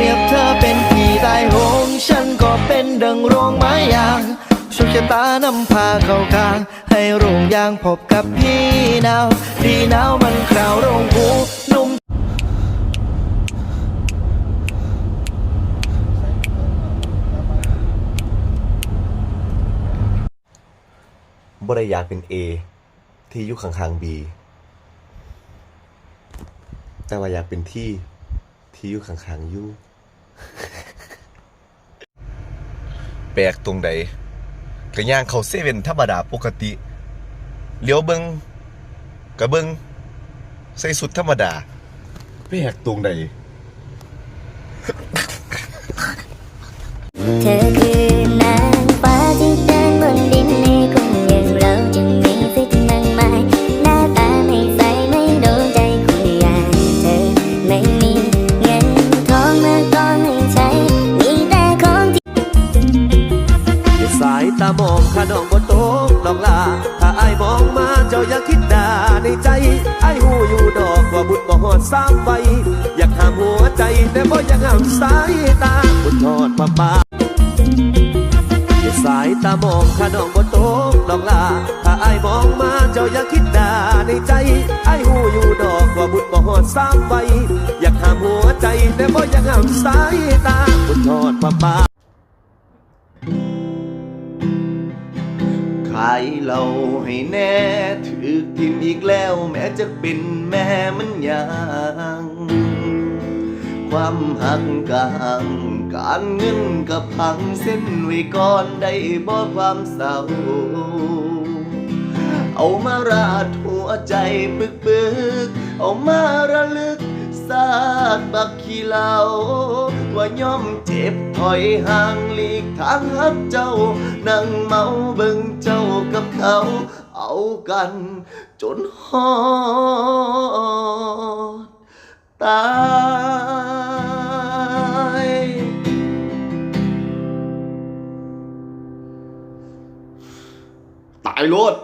รียบเธอเป็นพี่ตายโหง ฉันก็เป็นดังโรงไม้ยางโชคชะตานำพาเข้ากลาง ให้โรงยางพบกับพี่หนาวดีหนาวมันคราวโรงกูนุ่มบ่ได้อยากเป็น A ที่อยู่ข้างๆ B แต่ว่าอยากเป็นที่ที่อยู่ข้างๆ U แปลกตรงใดก็ย่างเขาเซเว่นธรรมดาปกติเลี้ยวเบิงกะเบิงใส่สุดธรรมดาแปลกตรงใดเธอคือายตามองข้าน้องบ่ตกดอกลาถ้าไอ้มองมาเจ้าอย่าคิดด่าในใจไอ้หูอยู่ดอกว่าบุญบ่หอดสามใบอยากหามหัวใจแต่บ่อยากห้ามสายตาบุญทอดป้าป้าสายตามองข้าน้องบ่ตกดอกลาถ้าไอ้มองมาเจ้าอย่าคิดด่าในใจไอ้หูอยู่ดอกว่าบุญบ่หอดสามใบอยากหามหัวใจแต่บ่อยากห้ามสายตาบุญทอดป้าป้าายเราให้แน่ถือทิมอีกแล้ว แม้จะเป็นแม่มันยังความหักกลางการเงินกับพังเส้นไว้ก่อนได้บ่ความเศร้า เอามาราดหัวใจปึกปึกเอามาระลึกซากบักขี้เหลา ว่าย่อมเจ็บถอยห่างหลีกทางหักเจ้า นั่งเมาเบิ่งเจ้ากับเขา เอากัน จนฮอดตายตายโลด